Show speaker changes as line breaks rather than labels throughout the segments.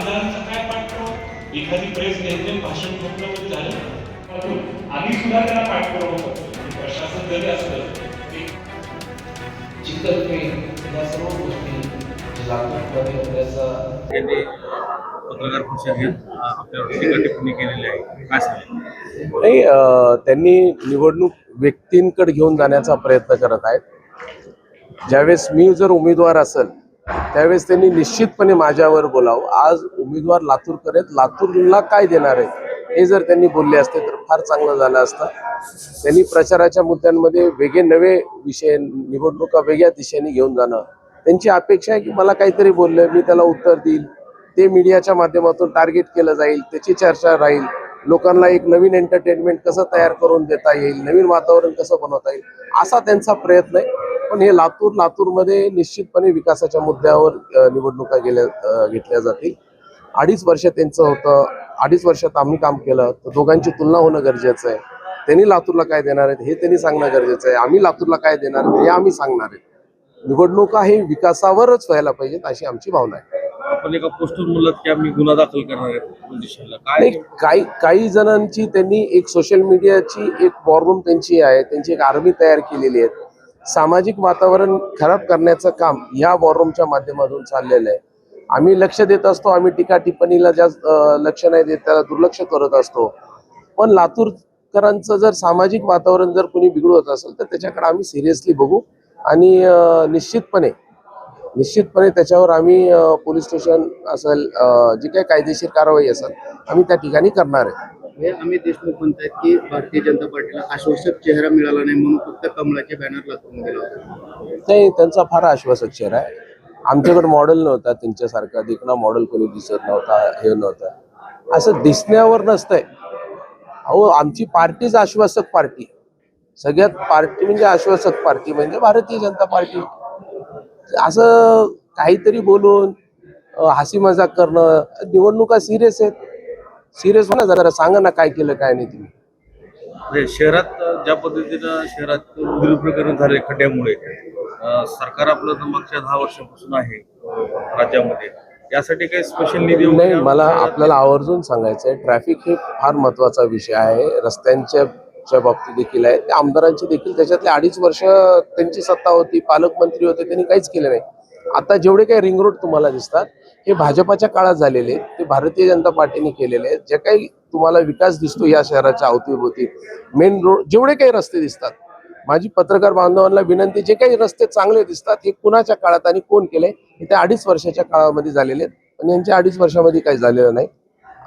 आमदारांचा काय पाठपुरावा एखादी प्रेस नेते भाषणमध्ये झालं? आम्ही सुद्धा त्यांना पाठपुरावा करतो प्रशासन जरी असलं तरी
चिकटपेन या सर्व गोष्टी लातूरमध्ये असल्याचा
त्यांनी पत्रकार परिषद घेत अ, आपल्यावर टीका टिप्पणी केलेली आहे. काय सांगेल?
नाही त्यांनी निवडणूक व्यक्तींकडे घेऊन जाण्याचा प्रयत्न करत आहेत. ज्यावेळेस मी जर उमेदवार असेल त्यावेळेस त्यांनी निश्चितपणे माझ्यावर बोलावं. आज उमेदवार लातूरकर आहेत. लातूरला काय देणार आहे हे जर त्यांनी बोलले असते तर फार चांगलं झालं असतं. त्यांनी प्रचाराच्या मुद्द्यांमध्ये वेगळे नवे विषय निवडणुका वेगळ्या दिशेने घेऊन जाणं. त्यांची अपेक्षा आहे की मला काहीतरी बोललं मी त्याला उत्तर देईल. ते मीडियाच्या माध्यमातून टार्गेट केलं जाईल त्याची चर्चा राहील. लोकांना एक नवीन एंटरटेनमेंट कसं तयार करून देता येईल नवीन वातावरण कसं बनवता येईल असा त्यांचा प्रयत्न आहे. पण हे लातूर लातूरमध्ये निश्चितपणे विकासाच्या मुद्द्यावर निवडणुका गेल्या घेतल्या जातील. अडीच वर्ष त्यांचं होतं. अडीच वर्षात आम्ही काम केलं. तर दोघांची तुलना होणं गरजेचं आहे. त्यांनी लातूरला काय देणार आहेत हे त्यांनी सांगणं गरजेचं आहे. आम्ही लातूरला काय देणार हे आम्ही सांगणार आहेत. निवडणुका हे विकासावरच व्हायला पाहिजेत अशी आमची भावना आहे.
आपण एका पोस्टर मुलात की आम्ही गुन्हा दाखल करणार आहे
काही काही जणांची त्यांनी एक सोशल मीडियाची एक वॉररूम त्यांची आहे. त्यांची एक आर्मी तयार केलेली आहे. सामाजिक वातावरण खराब करण्याचं काम ह्या वॉररूमच्या माध्यमातून चाललेलं आहे. आम्ही लक्ष देत असतो आम्ही टीका टिप्पणीला जास्त लक्ष नाही देत त्याला दुर्लक्ष करत असतो. पण लातूरकरांचं जर सामाजिक वातावरण जर कोणी बिघडवत असेल तर त्याच्याकडे आम्ही सिरियसली बघू. आणि निश्चितपणे निश्चितपणे त्याच्यावर आम्ही पोलीस स्टेशन असेल जी काही कायदेशीर कारवाई असेल आम्ही त्या ठिकाणी करणार आहे.
हे अमित देशमुख म्हणतात की भारतीय जनता पार्टीला आश्वासक चेहरा मिळाला नाही म्हणून फक्त कमलाचे बॅनर लागून गेला होता.
नाही त्यांचा फार आश्वासक चेहरा आहे. आमच्याकडे मॉडेल नव्हता त्यांच्यासारखा. दिखणा मॉडेल कोणी दिसत नव्हता हे नव्हतं. असं दिसण्यावर नसतंय. अहो आमची पार्टीच आश्वासक पार्टी सगळ्यात पार्टी म्हणजे आश्वासक पार्टी म्हणजे भारतीय जनता पार्टी. असं काहीतरी बोलून हसी मजाक करणं निवडणुका सिरियस आहेत. सिरियस ना जरा सांगा ना काय केलं काय नाही तुम्ही.
म्हणजे शहरात ज्या पद्धतीनं शहरात उद्योग प्रकरण झाले खड्ड्यामुळे अ, सरकार आपलं तर मागच्या दहा वर्षापासून आहे अ, राज्यामध्ये. यासाठी काही स्पेशल निधी वगैरे
नाही मला आपल्याला आवर्जून सांगायचं आहे ट्रॅफिक हे फार महत्त्वाचा विषय आहे. रस्त्यांच्या च्या बाबतीत देखील आहे. ते आमदारांची देखील त्याच्यातले अडीच वर्ष त्यांची सत्ता होती पालकमंत्री होते त्यांनी काहीच केलं नाही. आता जेवढे काही रिंग रोड तुम्हाला दिसतात हे भाजपाच्या काळात झालेले. आहेत. भारतीय जनता पार्टीने केलेले आहेत. जे काही तुम्हाला विकास दिसतो या शहराच्या अवतीभोवती मेन रोड जेवढे काही रस्ते दिसतात माझी पत्रकार बांधवांना विनंती जे काही रस्ते चांगले दिसतात हे कुणाच्या काळात आणि कोण केले हे त्या अडीच वर्षाच्या काळामध्ये झालेले आहेत. पण यांच्या अडीच वर्षामध्ये काही झालेलं नाही.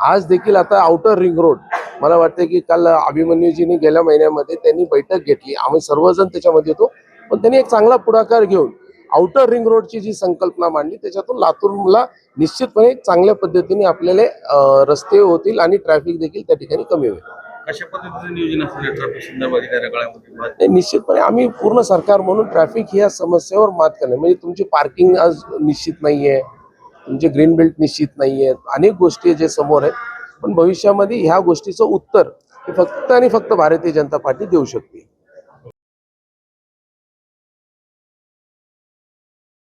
आज देखील आता आउटर रिंग रोड मला वाटतं की काल अभिमन्यूजींनी गेल्या महिन्यामध्ये त्यांनी बैठक घेतली. आम्ही सर्वजण त्याच्यामध्ये होतो. पण त्यांनी एक चांगला पुढाकार घेऊन आउटर रिंग रोडची जी संकल्पना मांडली त्याच्यातून लातूरला निश्चितपणे चांगल्या पद्धतीने आपल्याला रस्ते होतील आणि ट्रॅफिक देखील त्या ठिकाणी कमी होईल.
कशा पद्धतीचं नियोजन असेल
नाही, निश्चितपणे आम्ही पूर्ण सरकार म्हणून ट्रॅफिक ह्या समस्येवर मात करणे म्हणजे तुमची पार्किंग आज निश्चित नाहीये तुमचे ग्रीन बेल्ट निश्चित नाहीये अनेक गोष्टी आहेत जे समोर आहेत. पण भविष्यामध्ये ह्या गोष्टीचं उत्तर हे फक्त आणि फक्त भारतीय जनता पार्टी देऊ शकते.